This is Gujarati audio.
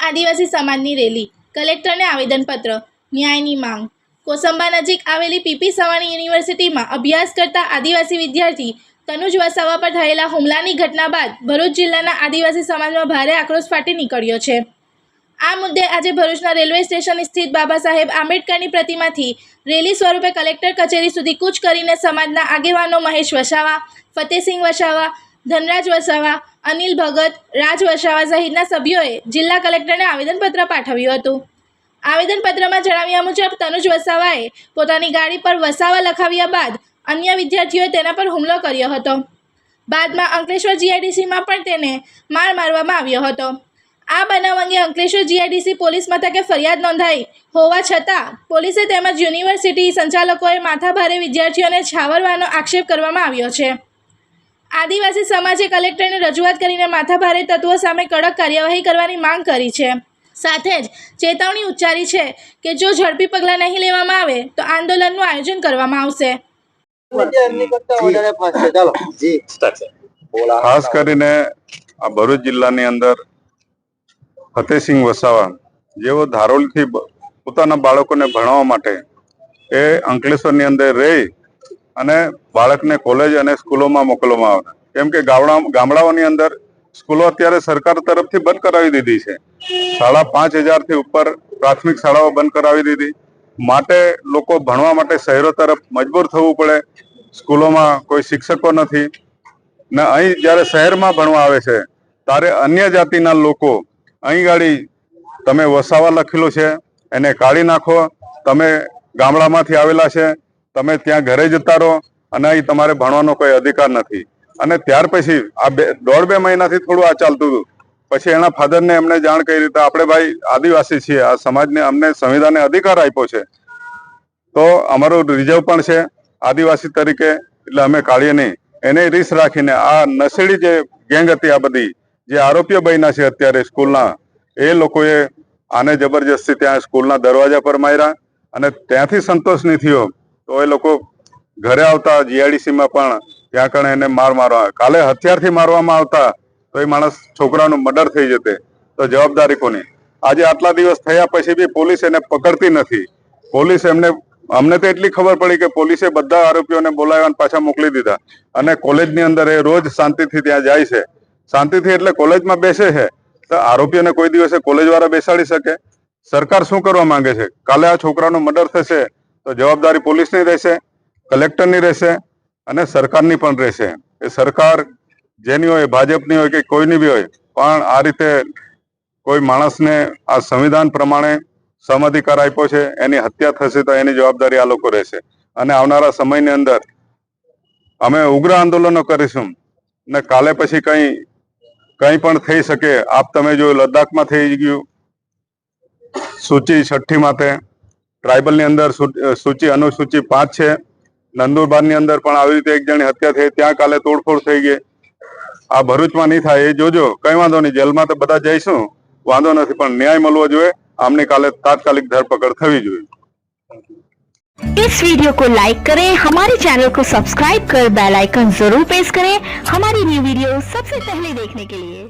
આદિવાસી સમાજની રેલી. કલેક્ટરને આવેદનપત્ર. ન્યાયની માંગ. કોસંબા નજીક આવેલી પીપી સવાણી યુનિવર્સિટીમાં અભ્યાસ કરતા આદિવાસી વિદ્યાર્થી તનુજ વસાવા પર થયેલા હુમલાની ઘટના બાદ ભરૂચ જિલ્લાના આદિવાસી સમાજમાં ભારે આક્રોશ ફાટી નીકળ્યો છે. આ મુદ્દે આજે ભરૂચના રેલવે સ્ટેશન સ્થિત બાબા સાહેબ આંબેડકરની પ્રતિમાથી રેલી સ્વરૂપે કલેક્ટર કચેરી સુધી કૂચ કરીને સમાજના આગેવાનો મહેશ વસાવા, ફતેહસિંહ વસાવા ધનરાજ વસાવા, અનિલ ભગત, રાજ વસાવા સહિતના સભ્યોએ જિલ્લા કલેક્ટરને આવેદનપત્ર પાઠવ્યું હતું. આવેદનપત્રમાં જણાવ્યા મુજબ તનુજ વસાવાએ પોતાની ગાડી પર વસાવા લખાવ્યા બાદ અન્ય વિદ્યાર્થીઓએ તેના પર હુમલો કર્યો હતો. બાદમાં અંકલેશ્વર જીઆઈડીસીમાં પણ તેને માર મારવામાં આવ્યો હતો. આ બનાવ અંગે અંકલેશ્વર જીઆઈડીસી પોલીસ મથકે ફરિયાદ નોંધાઈ હોવા છતાં પોલીસે તેમજ યુનિવર્સિટી સંચાલકોએ માથાભારે વિદ્યાર્થીઓને છાવરવાનો આક્ષેપ કરવામાં આવ્યો છે. આદિવાસી સમાજે કલેક્ટરને રજૂઆત કરીને માથાભારે તત્વો સામે કડક કાર્યવાહી કરવાની માંગ કરી છે. સાથે જ ચેતવણી ઉચ્ચારી છે કે જો ઝડપી પગલાં નહીં લેવામાં આવે તો આંદોલનનું આયોજન કરવામાં આવશે. ખાસ કરીને આ ભરૂચ જિલ્લાની અંદર ફતેહસિંહ વસાવા જેઓ ધારોલથી પોતાના બાળકોને ભણાવવા માટે એ અંકલેશ્વરની અંદર રહી અને બાળકને કોલેજ અને સ્કૂલોમાં મોકલવામાં આવે કેમ કે ગામડા, ગામડાઓની અંદર સ્કૂલો અત્યારે સરકાર તરફથી બંધ કરાવી દીધી છે. સાડા પાંચ હજારથી ઉપર પ્રાથમિક શાળાઓ બંધ કરાવી દીધી. માટે લોકો ભણવા માટે શહેરો તરફ મજબૂર થવું પડે. સ્કૂલોમાં કોઈ શિક્ષકો નથી. ને અહીં જ્યારે શહેરમાં ભણવા આવે છે, ત્યારે અન્ય જાતિના લોકો અહીં ગાડી, તમે વસાવા લખેલું છે, એને કાઢી નાખો, તમે ગામડામાંથી આવેલા છે તમે ત્યાં ઘરે જતા રહો અને અહીં તમારે ભણવાનો કોઈ અધિકાર નથી. અને ત્યાર પછી આ બે, દોઢ બે મહિનાથી થોડું આ ચાલતું હતું. પછી એના ફાધરને એમને જાણ કરી રીતે આપણે ભાઈ આદિવાસી છીએ, આ સમાજને અમને સંવિધાને અધિકાર આપ્યો છે. તો અમારું રિઝર્વ પણ છે, આદિવાસી તરીકે, એટલે અમે કાઢીએ નહીં. એને રીસ રાખીને આ નશેડી જે ગેંગ હતી આ બધી, જે આરોપીઓ બન્યા છે અત્યારે સ્કૂલના, એ લોકોએ આને જબરજસ્તી ત્યાં સ્કૂલના દરવાજા પર માર્યા અને ત્યાંથી સંતોષ નહીં થયો. તો એ લોકો ઘરે આવતા જીઆઈડીસી માં પણ ત્યાં કણે એને માર મારવા કાલે હથિયારથી મારવામાં આવતા તો એ માણસ છોકરાનું મર્ડર થઈ જતે. તો જવાબદારી કોની આજે આટલા દિવસ થયા પછી બી પોલીસ એને પકડતી નથી. પોલીસ એમને અમને તો એટલી ખબર પડી કે પોલીસે બધા આરોપીઓને બોલાવ્યા પાછા મોકલી દીધા. અને કોલેજની અંદર એ રોજ શાંતિથી ત્યાં જાય છે. શાંતિથી એટલે કોલેજમાં બેસે છે. તો આરોપીઓને કોઈ દિવસે કોલેજ વાળા બેસાડી શકે. સરકાર શું કરવા માંગે છે? કાલે આ છોકરાનું મર્ડર થશે. તો જવાબદારી પોલીસની રહેશે, કલેક્ટરની રહેશે અને સરકારની પણ રહેશે. એ સરકાર જેની હોય, ભાજપની હોય કે કોઈની બી હોય, પણ આ રીતે કોઈ માણસને આ સંવિધાન પ્રમાણે સમ અધિકાર આપ્યો છે, એની હત્યા થશે તો એની જવાબદારી આ લોકો રહેશે. અને આવનારા સમયની અંદર અમે ઉગ્ર આંદોલનો કરીશું ને કાલે પછી કઈ કઈ પણ થઈ શકે, આપ તમે જો લદ્દાખમાં થઈ ગયું, સૂચિ છઠ્ઠી માથે ટ્રાઇબલની અંદર સૂ- સૂચિ અનુસૂચિ પાંચ છે નંદુરબારની અંદર પણ આવી રીતે એક જણી હત્યા થઈ ત્યાં કાલે તોડફોડ થઈ ગઈ આ ભરૂચમાં નહીં થાય એ જોજો કઈ વાંધો નહીં જેલમાં તો બધા જઈશું વાંધો નથી પણ ન્યાય મળવો જોઈએ આમની કાલે તાત્કાલિક ધરપકડ થવી જોઈએ इस वीडियो को लाइक करें हमारे चैनल को सब्सक्राइब कर बेल आइकन जरूर प्रेस करें हमारी न्यू वीडियो सबसे पहले देखने के लिए